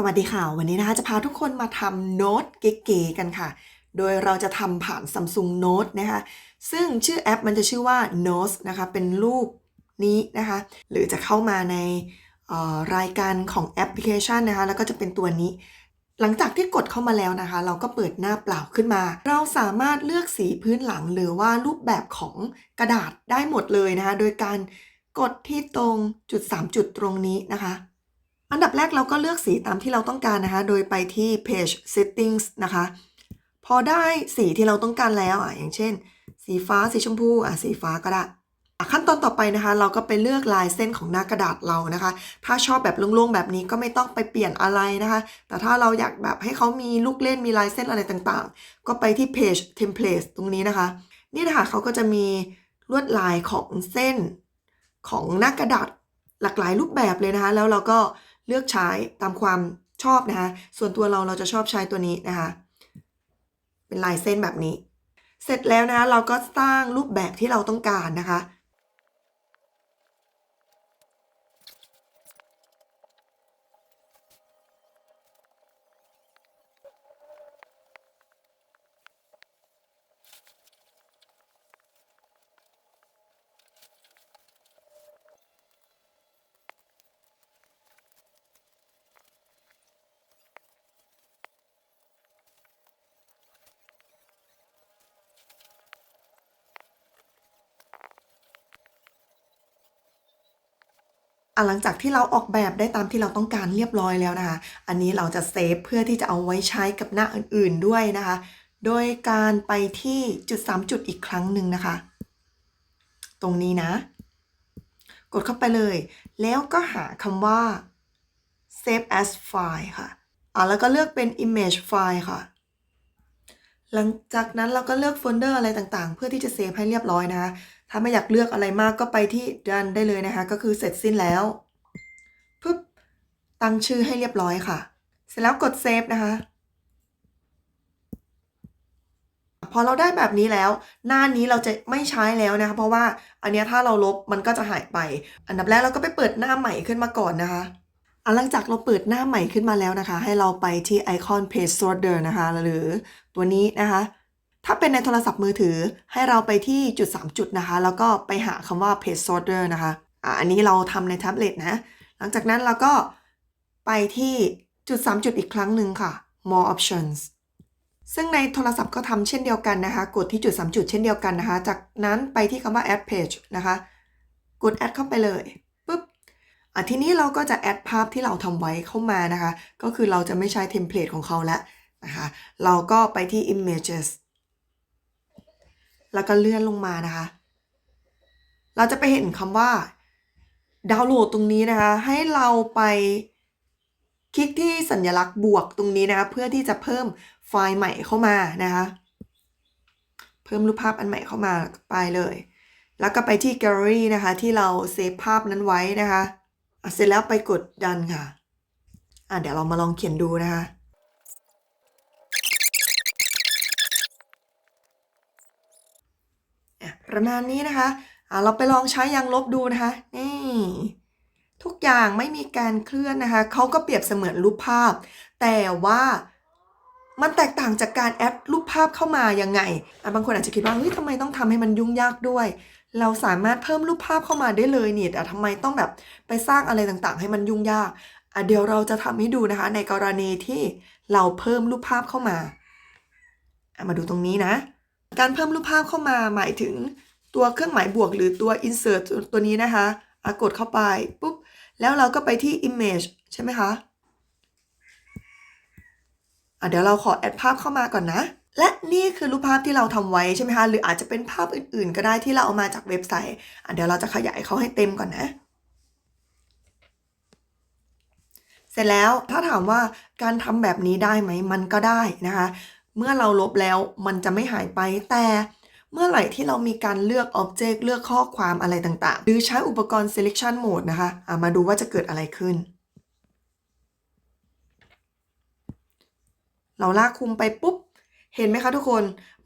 สวัสดีค่ะ วันนี้นะคะจะพาทุกคนมาทำโน้ตเก๋ๆกันค่ะ โดยเราจะทำผ่าน Samsung Note นะคะ ซึ่งชื่อแอปมันจะชื่อว่า Notes นะคะ เป็นรูปนี้นะคะ หรือจะเข้ามาในออรายการของแอปพลิเคชันนะคะ แล้วก็จะเป็นตัวนี้ หลังจากที่กดเข้ามาแล้วนะคะ เราก็เปิดหน้าเปล่าขึ้นมา เราสามารถเลือกสีพื้นหลังหรือว่ารูปแบบของกระดาษได้หมดเลยนะคะ โดยการกดที่ตรงจุด 3 จุดตรงนี้นะคะ อันดับแรกเราก็เลือกสีตามที่เราต้องการนะคะ โดยไปที่ page settings นะคะ พอได้สีที่เราต้องการแล้วอะอย่างเช่น สีฟ้าสีชมพูอะสีฟ้าก็ได้ขั้นตอนต่อไปนะคะ เราก็ไปเลือกลายเส้นของหน้ากระดาษเรานะคะ ถ้าชอบแบบโล่งๆแบบนี้ก็ไม่ต้องไปเปลี่ยนอะไรนะคะ แต่ถ้าเราอยากแบบให้เขามีลูกเล่นมีลายเส้นอะไรต่างๆ ก็ไปที่ page template ตรงนี้นะคะ นี่นะคะเขาก็จะมีลวดลายของเส้นของหน้ากระดาษหลากหลายรูปแบบเลยนะคะ แล้วเราก็ เลือกใช้ตามความชอบนะคะ ส่วนตัวเราเราจะชอบใช้ตัวนี้นะคะ เป็นลายเส้นแบบนี้ เสร็จแล้วนะคะเราก็สร้างรูปแบบที่เราต้องการนะคะ หลังจากที่เราออกแบบได้ตามที่เราต้องการเรียบร้อยแล้วนะคะ อันนี้เราจะเซฟเพื่อที่จะเอาไว้ใช้กับหน้าอื่นๆด้วยนะคะ โดยการไปที่จุด 3 จุดอีกครั้งหนึ่งนะคะ ตรงนี้นะ กดเข้าไปเลย แล้วก็หาคำว่า save as file ค่ะ อะแล้วก็เลือกเป็น image file ค่ะ หลังจากนั้นเราก็เลือกโฟลเดอร์อะไรต่างๆ เพื่อที่จะเซฟให้เรียบร้อยนะคะ ถ้าไม่อยากเลือกอะไรมากก็ไปที่ done ได้เลยนะคะ ก็คือเสร็จสิ้นแล้วปึ๊บตั้งชื่อให้เรียบร้อยค่ะ เสร็จแล้วกดเซฟนะคะ พอเราได้แบบนี้แล้ว หน้านี้เราจะไม่ใช้แล้วนะคะ เพราะว่าอันนี้ถ้าเราลบมันก็จะหายไป อันดับแรกเราก็ไปเปิดหน้าใหม่ขึ้นมาก่อนนะคะ หลังจากเราเปิดหน้าใหม่ขึ้นมาแล้วนะคะ ให้เราไปที่ไอคอน Page Sorter นะคะ หรือตัวนี้นะคะ ถ้าเป็นในโทรศัพท์มือถือให้เราไปที่จุด 3 จุดนะคะ แล้วก็ไปหาคำว่า Page Sorter นะคะอะอันนี้เราทำในแท็บเล็ตนะ หลังจากนั้นเราก็ไปที่จุด 3 จุดอีกครั้งหนึ่งค่ะ More Options ซึ่งในโทรศัพท์ก็ทำเช่นเดียวกันนะคะ กดที่จุด 3 จุดเช่นเดียวกันนะคะ จากนั้นไปที่คำว่า Add Page นะคะ กด Add เข้าไปเลย ทีนี้เราก็จะ Add ภาพที่เราทำไว้เข้ามานะคะ ก็คือเราจะไม่ใช้เทมเพลตของเขาแล้วนะคะ เราก็ไปที่ Images แล้วก็เลื่อนลงมานะคะ เราจะไปเห็นคำว่าดาวน์โหลดตรงนี้นะคะ ให้เราไปคลิกที่สัญลักษณ์บวกตรงนี้นะคะ เพื่อที่จะเพิ่มไฟล์ใหม่เข้ามานะคะ เพิ่มรูปภาพอันใหม่เข้ามาไปเลย แล้วก็ไปที่ Gallery นะคะ ที่เราเซฟภาพนั้นไว้นะคะ เสร็จแล้วไปกดดันค่ะ อะเดี๋ยวเรามาลองเขียนดูนะคะอะประมาณนี้นะคะอะเราไปลองใช้ยางลบดูนะคะ นี่ ทุกอย่างไม่มีการเคลื่อนนะคะ เขาก็เปรียบเสมือนรูปภาพ แต่ว่ามันแตกต่างจากการแอดรูปภาพเข้ามายังไงอะบางคนอาจจะคิดว่าเฮ้ยทำไมต้องทำให้มันยุ่งยากด้วย เราสามารถเพิ่มรูปภาพเข้ามาได้เลยนี่แต่ทำไมต้องแบบไปสร้างอะไรต่างๆ ให้มันยุ่งยากอะเดี๋ยวเราจะทำให้ดูนะคะ ในกรณีที่เราเพิ่มรูปภาพเข้ามาอะมาดูตรงนี้นะ การเพิ่มรูปภาพเข้ามาหมายถึงตัวเครื่องหมายบวกหรือตัว insert ตัวนี้นะคะอะกดเข้าไปปุ๊บแล้วเราก็ไปที่ image ใช่ไหมคะอะเดี๋ยวเราขอแอดภาพเข้ามาก่อนนะ และนี่คือรูปภาพที่เราทำไว้ใช่ไหมคะ หรืออาจจะเป็นภาพอื่นๆ ก็ได้ที่เราเอามาจากเว็บไซต์อะเดี๋ยวเราจะขยายเขาให้เต็มก่อนนะ เสร็จแล้วถ้าถามว่าการทำแบบนี้ได้ไหมมันก็ได้นะคะ เมื่อเราลบแล้วมันจะไม่หายไปแต่เมื่อไหร่ที่เรามีการเลือก Object เลือกข้อความอะไรต่างๆ หรือใช้อุปกรณ์ Selection Mode นะคะะมาดูว่าจะเกิดอะไรขึ้น เราลากคุมไปปุ๊บ เห็นไหมคะทุกคน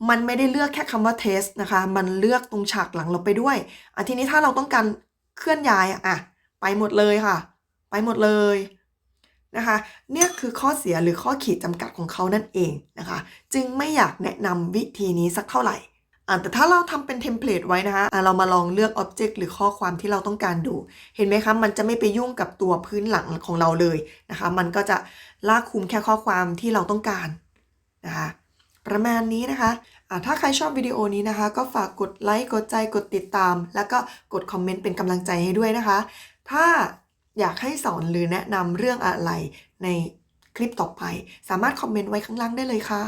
มันไม่ได้เลือกแค่คำว่า test นะคะ มันเลือกตรงฉากหลังเราไปด้วยอะทีนี้ถ้าเราต้องการเคลื่อนย้ายอะไปหมดเลยค่ะ ไปหมดเลยนะคะเนี่ยคือข้อเสียหรือข้อขีดจำกัดของเขานั่นเองนะคะ จึงไม่อยากแนะนำวิธีนี้สักเท่าไหร่อะแต่ถ้าเราทำเป็นเทมเพลตไว้นะคะอะเรามาลองเลือกอ็อบเจกต์หรือข้อความที่เราต้องการดู เห็นไหมคะ มันจะไม่ไปยุ่งกับตัวพื้นหลังของเราเลยนะคะ มันก็จะลากคุมแค่ข้อความที่เราต้องการนะคะ ประมาณนี้นะคะะถ้าใครชอบวิดีโอนี้นะคะ ก็ฝากกดไลค์กดใจกดติดตาม แล้วก็กดคอมเมนต์เป็นกำลังใจให้ด้วยนะคะ ถ้าอยากให้สอนหรือแนะนำเรื่องอะไรในคลิปต่อไป สามารถคอมเมนต์ไว้ข้างล่างได้เลยค่ะ